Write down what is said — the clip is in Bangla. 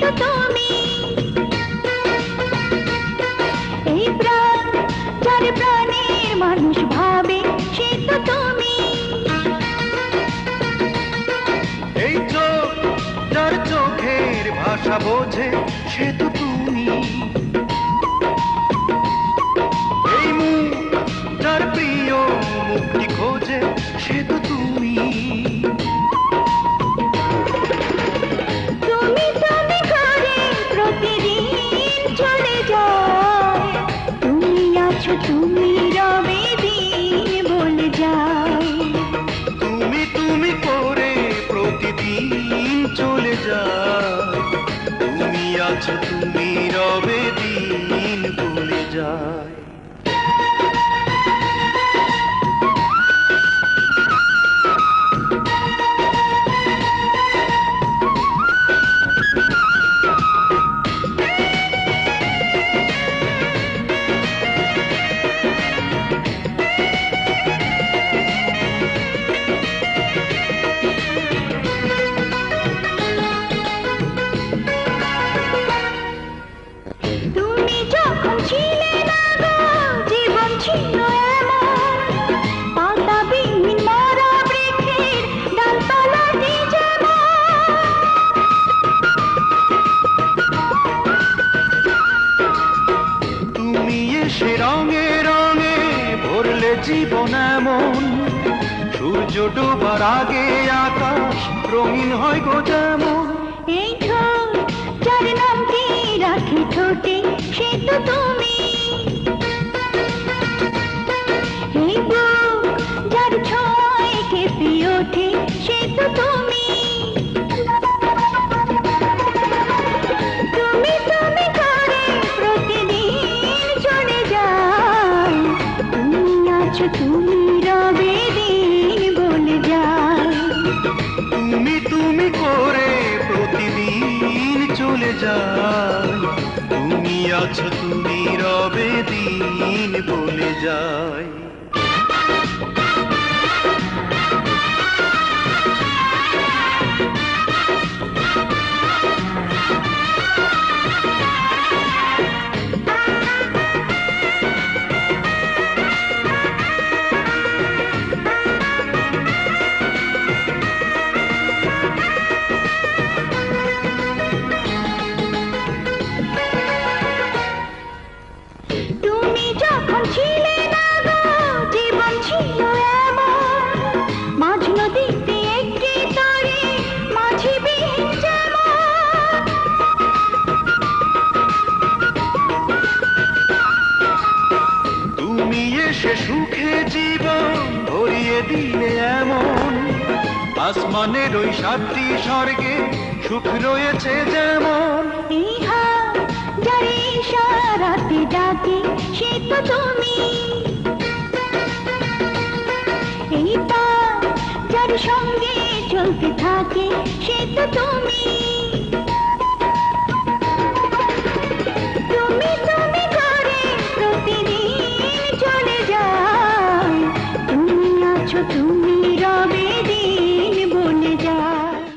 তো চোখ, যার চোখের ভাষা বোঝে, সে তো তুমি। এই মুখ, যার প্রিয় মুক্তি খোঁজে, সে তো তুমি রবে দিন ভুলে যায়। এসে রঙে রঙে ভরলে জীবন এমন। সূর্য ডোবার আগে আকাশ রঙিন হয় গো যেমন। এই ঢোল যার নাম কি রাখি ঠোঁটে, সে তো তুমি। আছো তুমি রবে দিন বলে যায় তুমি তুমি করে প্রতিদিন চলে যায় তুমি আছো তুমি রবে দিন বলে যায় এসে সুখে জীবন ভরিয়ে দিলে এমন। আসমানের ওই সাতটি স্বর্গে সুখ রয়েছে যেমন। এই হাত যার ইশারাতে ডাকে, সে তো তুমি। এই পা যার সঙ্গে চলতে থাকে, সে তো তুমি। तुम